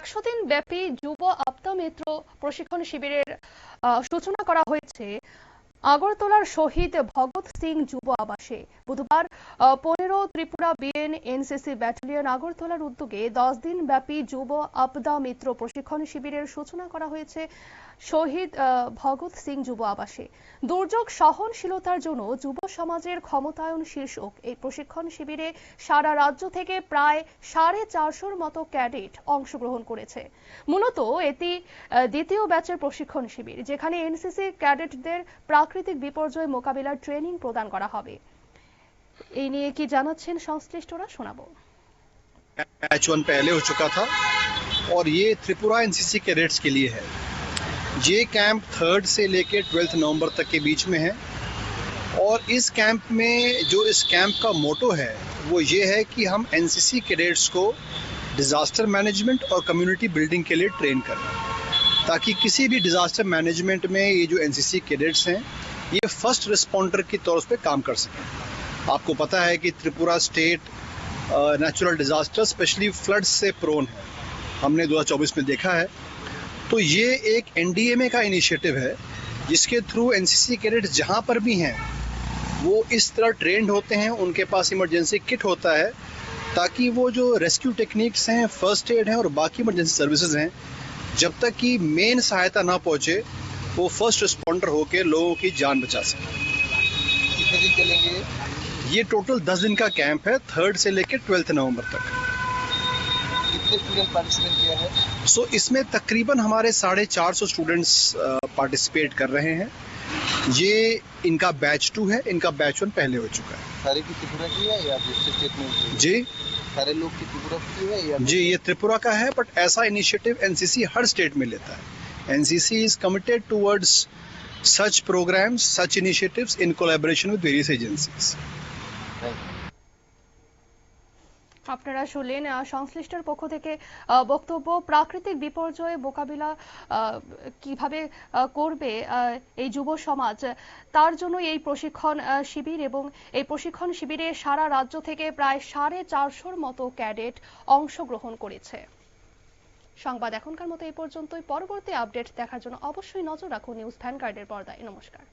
একশো দিন ব্যাপী যুব আপ্তামিত্র প্রশিক্ষণ শিবিরের সূচনা করা হয়েছে। আগরতলার শহীদ ভগৎ সিং যুব আবাসে। বুধবার পনেরো ত্রিপুরা বিএন এনসিসি ব্যাটালিয়ন আগরতলার উদ্যোগে দশ দিন ব্যাপী যুব আপদা মিত্র প্রশিক্ষণ শিবিরের সূচনা করা হয়েছে শহীদ ভগৎ সিং যুব আবাসে। দুর্যোগ সহনশীলতার জন্য যুব সমাজের ক্ষমতায়ন শীর্ষক এই প্রশিক্ষণ শিবিরে সারা রাজ্য থেকে প্রায় সাড়ে চারশোর মতো ক্যাডেট অংশগ্রহণ করেছে। মূলত এটি দ্বিতীয় ব্যাচের প্রশিক্ষণ শিবির, যেখানে এনসিসি ক্যাডেটদের প্রাকৃতিক বিপর্যয় মোকাবিলার ট্রেনিং প্রদান করা হবে এই নিয়ে কি জানাচ্ছেন সংশ্লিষ্টরা শোনাবো बैच वन पहले हो चुका था और ये त्रिपुरा एनसीसी कैडेट्स के लिए है ये कैंप थर्ड से लेके ट्वेल्थ नवंबर तक के बीच में है और इस कैंप में जो इस कैंप का मोटो है वो ये है कि हम एनसीसी कैडेट्स को डिज़ास्टर मैनेजमेंट और कम्युनिटी बिल्डिंग के लिए ट्रेन करें ताकि किसी भी डिज़ास्टर मैनेजमेंट में ये जो एनसीसी कैडेट्स हैं, ये फ़र्स्ट रिस्पॉन्डर के तौर पर काम कर सकें। आपको पता है कि Tripura state natural disaster specially flood से प्रोन है। हमने 2024 में देखा है। तो ये एक एनडीएमए का इनिशिएटिव है, जिसके थ्रू एन सी कैडेट जहाँ पर भी हैं, वो इस तरह ट्रेंड होते हैं, उनके पास इमरजेंसी किट होता है, ताकि वो जो रेस्क्यू टेक्निक्स हैं फ़र्स्ट एड हैं और बाकी इमरजेंसी सर्विसेज़ हैं जब तक कि मेन सहायता ना पहुँचे वो फ़र्स्ट रिस्पॉन्डर होकर लोगों की जान बचा सके। कितने दिन चलेंगे ये? टोटल 10 दिन का कैंप है थर्ड से लेकर ट्वेल्थ नवंबर तक। कितने स्टूडेंट पार्टिसिपेट किया है सो इसमें तकरीबन हमारे साढ़े चार सौ स्टूडेंट्स पार्टिसिपेट कर रहे हैं। ये इनका बैच टू है इनका बैच वन पहले हो चुका है। सारे की त्रिपुरा की है या दूसरे स्टेट में? जी। सारे लोग की ज़रूरत है या जी ये त्रिपुरा का है बट ऐसा इनिशिएटिव एनसीसी हर स्टेट में लेता है। NCC is committed towards such programmes such initiatives in collaboration with various agencies আপনারা শুনলেন সংশ্লিষ্টের পক্ষ থেকে বক্তব্য, প্রাকৃতিক বিপর্যয়ে মোকাবিলা কীভাবে করবে এই যুব সমাজ, তার জন্য এই প্রশিক্ষণ শিবির এবং এই প্রশিক্ষণ শিবিরে সারা রাজ্য থেকে প্রায় সাড়ে চারশোর মতো ক্যাডেট অংশগ্রহণ করেছে। সংবাদ এখনকার মতো এই পর্যন্তই। পরবর্তী আপডেট দেখার জন্য অবশ্যই নজর রাখুন নিউজ ভ্যানগার্ডের পর্দায়। নমস্কার।